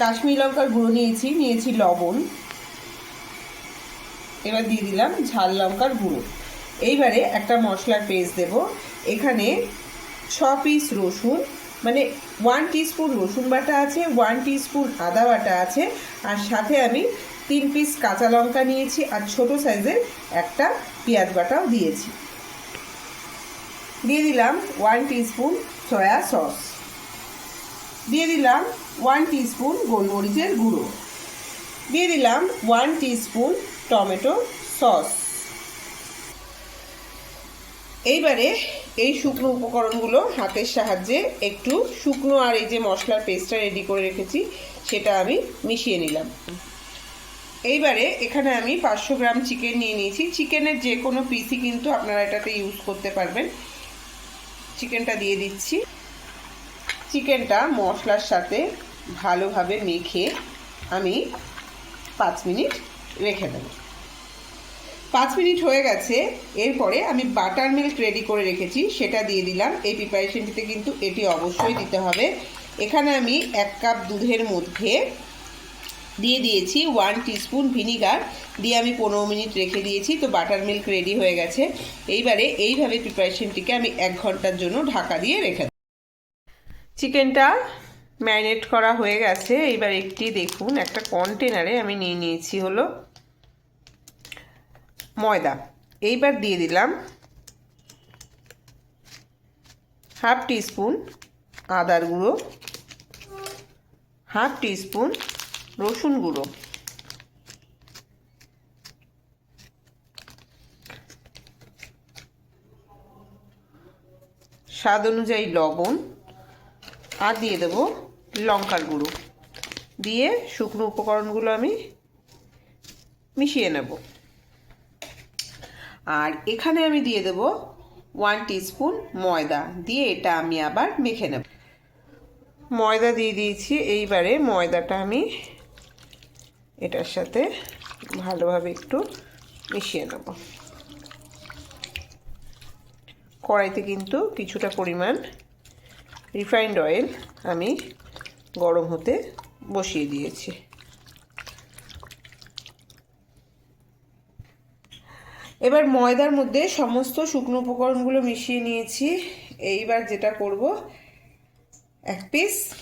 কাশ্মীর লঙ্কার গুঁড়ো নিয়েছি নিয়েছি লবণ। এবার দিয়ে দিলাম ঝাল লঙ্কার গুঁড়ো। এইবারে একটা মশলার পেস্ট দেব। এখানে ছ পিস রসুন মানে ওয়ান টিস্পুন রসুন বাটা আছে ওয়ান টিস্পুন আদা বাটা আছে, আর সাথে আমি তিন পিস কাঁচা লঙ্কা নিয়েছি, আর ছোট সাইজের একটা পেঁয়াজ বাটাও দিয়েছি। দিয়ে দিলাম ওয়ান টিস্পুন সয়া সস দিয়ে দিলাম ওয়ান টিস্পুন গোলমরিচের গুঁড়ো। দিয়ে দিলাম ওয়ান টিস্পুন টমেটো সস। এইবারে এই শুকনো উপকরণগুলো হাতের সাহায্যে একটু শুকনো আর এই যে মশলার পেস্টটা রেডি করে রেখেছি, সেটা আমি মিশিয়ে নিলাম। এইবারে এখানে আমি পাঁচশো গ্রাম চিকেন নিয়ে নিয়েছি। চিকেনের যে কোনো পিসই কিন্তু আপনারা এটাতে ইউজ করতে পারবেন। চিকেনটা দিয়ে দিচ্ছি। চিকেনটা মশলার সাথে ভালোভাবে মেখে আমি পাঁচ মিনিট রেখে দেবো। পাঁচ মিনিট হয়ে গেছে, এরপরে আমি বাটার মিল্ক রেডি করে রেখেছি, সেটা দিয়ে দিলাম। এই প্রিপারেশনটিতে কিন্তু এটি অবশ্যই দিতে হবে। এখানে আমি এক কাপ দুধের মধ্যে দিয়ে দিয়েছি ওয়ান টিস্পুন ভিনিগার, দিয়ে আমি পনেরো মিনিট রেখে দিয়েছি, তো বাটার মিল্ক রেডি হয়ে গেছে। এইবারে এইভাবে প্রিপারেশনটিকে আমি এক ঘণ্টার জন্য ঢাকা দিয়ে রেখে। চিকেনটা ম্যারিনেট করা হয়ে গেছে। এইবার একটি দেখুন, একটা কন্টেনারে আমি নিয়ে নিয়েছি হলো ময়দা। এইবার দিয়ে দিলাম হাফ টিস্পুন আদার গুঁড়ো, হাফ টিস্পুন রসুন গুঁড়ো। স্বাদ অনুযায়ী লবণ আর দিয়ে দেবো লঙ্কার গুঁড়ো। দিয়ে শুকনো উপকরণগুলো আমি মিশিয়ে নেব। আর এখানে আমি দিয়ে দেব ওয়ান টিস্পুন ময়দা। দিয়ে এটা আমি আবার মেখে নেব। ময়দা দিয়ে দিয়েছি, এইবারে ময়দাটা আমি এটার সাথে ভালোভাবে একটু মিশিয়ে নেব। কড়াইতে কিন্তু কিছুটা পরিমাণ রিফাইন্ড অয়েল আমি গরম হতে বসিয়ে দিয়েছি। এবার ময়দার মধ্যে সমস্ত শুকনো উপকরণগুলো মিশিয়ে নিয়েছি। এইবার যেটা করব, এক পিস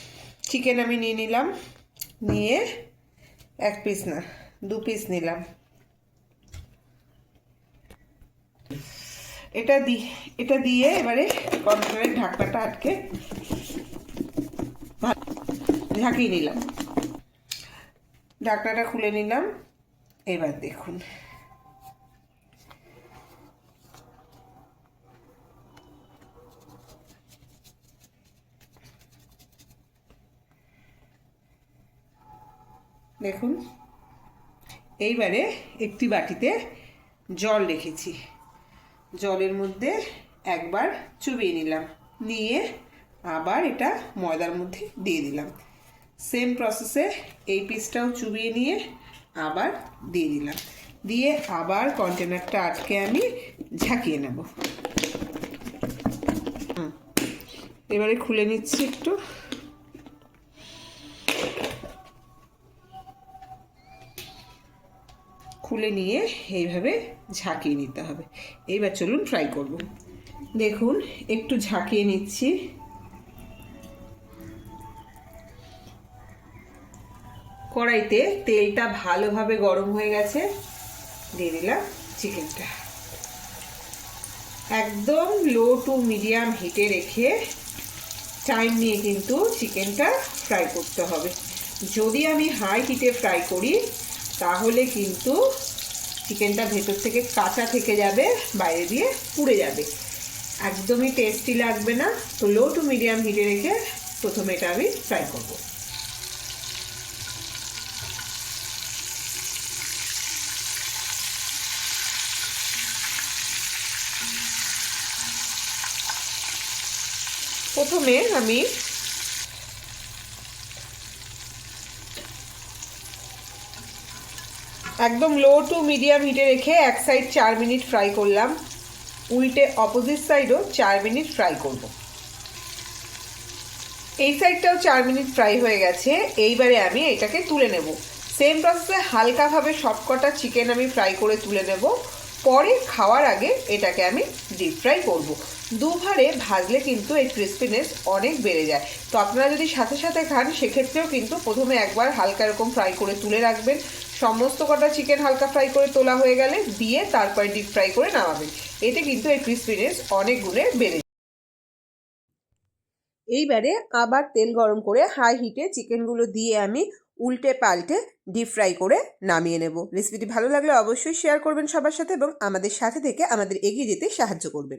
চিকেন আমি নিয়ে নিলাম। নিয়ে এক পিস না, দু পিস নিলাম। এটা দি, এটা দিয়ে এবারে কন্টেনারের ঢাকনাটা আটকে ঢাকিয়ে নিলাম। ঢাকনাটা খুলে নিলাম। এবার দেখুন। দেখুন, এইবারে একটি বাটিতে জল রেখেছি। জলের মধ্যে একবার চুবিয়ে নিলাম। নিয়ে আবার এটা ময়দার মধ্যে দিয়ে দিলাম। সেম প্রসেসে এই পিসটাও চুবিয়ে নিয়ে আবার দিয়ে দিলাম। দিয়ে আবার কন্টেনারটা আটকে আমি ঝাঁকিয়ে নেব। এবারে খুলে নিচ্ছি একটু। খুলে নিয়ে এইভাবে ঝাঁকিয়ে নিতে হবে। এইবার চলুন ফ্রাই করব। দেখুন, একটু ঝাঁকিয়ে নিচ্ছি। কড়াইতে তেলটা ভালোভাবে গরম হয়ে গেছে। দিয়ে দিলাম চিকেনটা একদম লো টু মিডিয়াম হিটে রেখে টাইম নিয়ে কিন্তু চিকেনটা ফ্রাই করতে হবে। যদি আমি হাই হিটে ফ্রাই করি তাহলে কিন্তু চিকেনটা ভেতর থেকে কাঁচা থেকে যাবে, বাইরে দিয়ে পুড়ে যাবে। একদমই টেস্টি লাগবে না, তো লো টু মিডিয়াম হিটে রেখে প্রথমে এটা আমি ফ্রাই করব। প্রথমে আমি একদম লো টু মিডিয়াম হিটে রেখে এক সাইড চার মিনিট ফ্রাই করলাম। উল্টে অপোজিট সাইডও চার মিনিট ফ্রাই করব। এই সাইডটাও চার মিনিট ফ্রাই হয়ে গেছে, এইবারে আমি এটাকে তুলে নেব। সেম প্রসেসে হালকাভাবে সবকটা চিকেন আমি ফ্রাই করে তুলে নেব। পরে খাওয়ার আগে এটাকে আমি ডিপ ফ্রাই করব। দুভারে ভাজলে কিন্তু এই ক্রিস্পিনেস অনেক বেড়ে যায়। তো আপনারা যদি সাথে সাথে খান, সেক্ষেত্রেও কিন্তু প্রথমে একবার হালকা এরকম ফ্রাই করে তুলে রাখবেন। সমস্ত কটা চিকেন হালকা ফ্রাই করে তোলা হয়ে গেলে দিয়ে তারপরে ডিপ ফ্রাই করে নামাবেন এতে কিন্তু এই ক্রিস্পিনেস অনেক গুণে বেড়ে এইবারে আবার তেল গরম করে হাই হিটে চিকেনগুলো দিয়ে আমি উল্টে পাল্টে ডিপ ফ্রাই করে নামিয়ে নেব। রেসিপিটি ভালো লাগলে অবশ্যই শেয়ার করবেন সবার সাথে এবং আমাদের সাথে থেকে আমাদের এগিয়ে যেতে সাহায্য করবেন।